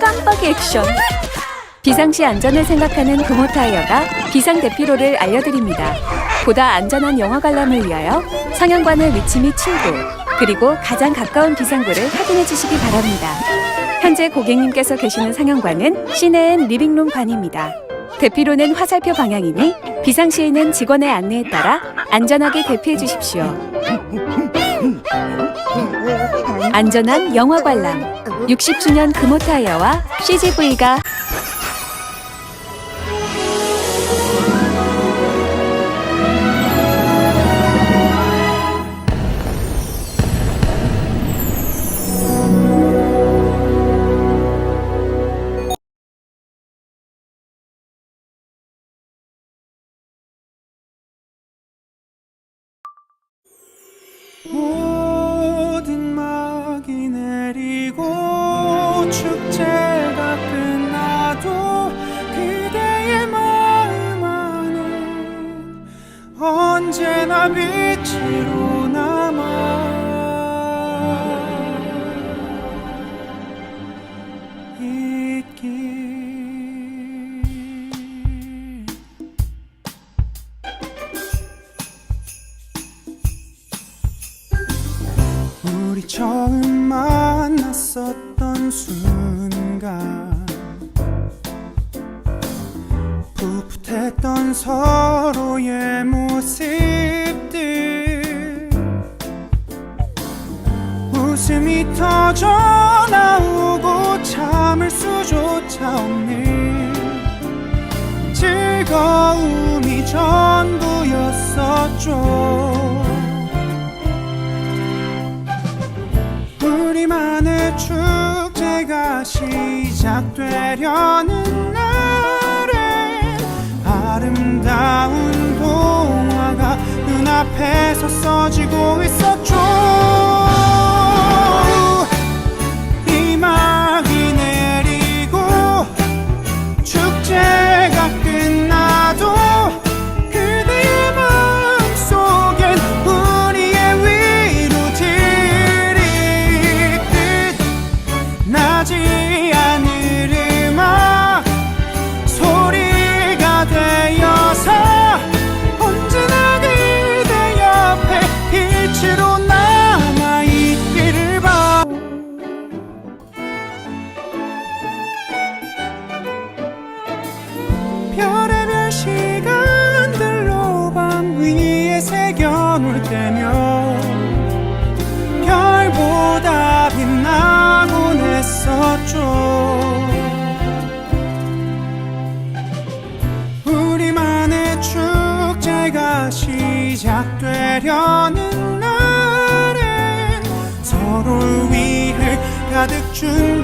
깜빡이 액션. 비상시 안전을 생각하는 금호 타이어가 비상 대피로를 알려드립니다. 보다 안전한 영화 관람을 위하여 상영관의 위치 및 출구, 그리고 가장 가까운 비상구를 확인해 주시기 바랍니다. 현재 고객님께서 계시는 상영관은 시내엔 리빙룸 관입니다. 대피로는 화살표 방향이니 비상시에는 직원의 안내에 따라 안전하게 대피해 주십시오. 안전한 영화 관람 60주년 금호타이어와 CGV가 언제나 빛으로 남아. 있길. 우리 처음 만났었던 순간. 풋풋했던 서로의 모 터져 나오고 참을 수조차 없는 즐거움이 전부였었죠. 우리만의 축제가 시작되려는 날에 아름다운 동화가 눈앞에 서서지고 있었죠 때면 별보다 빛나곤 했었죠. 우리만의 축제가 시작되려는 날에 서로를 위해 가득 준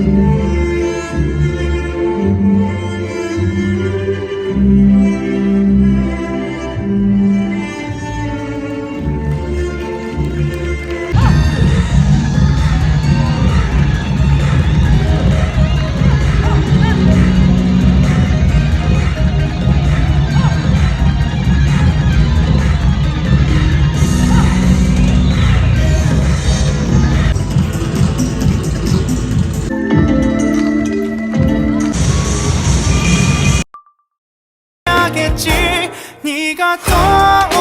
Amen. 네가 떠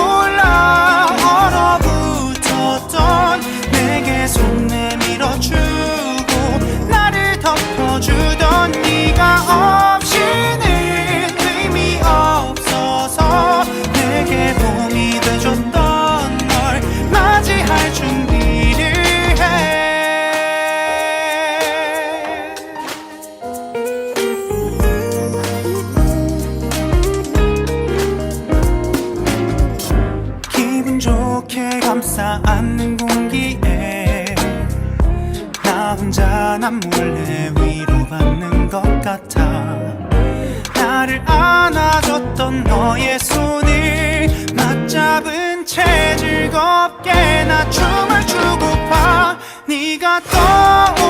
혼자 난 몰래 위로받는 것 같아. 나를 안아줬던 너의 손을 맞잡은 채 즐겁게 나 춤을 추고파 네가 떠올라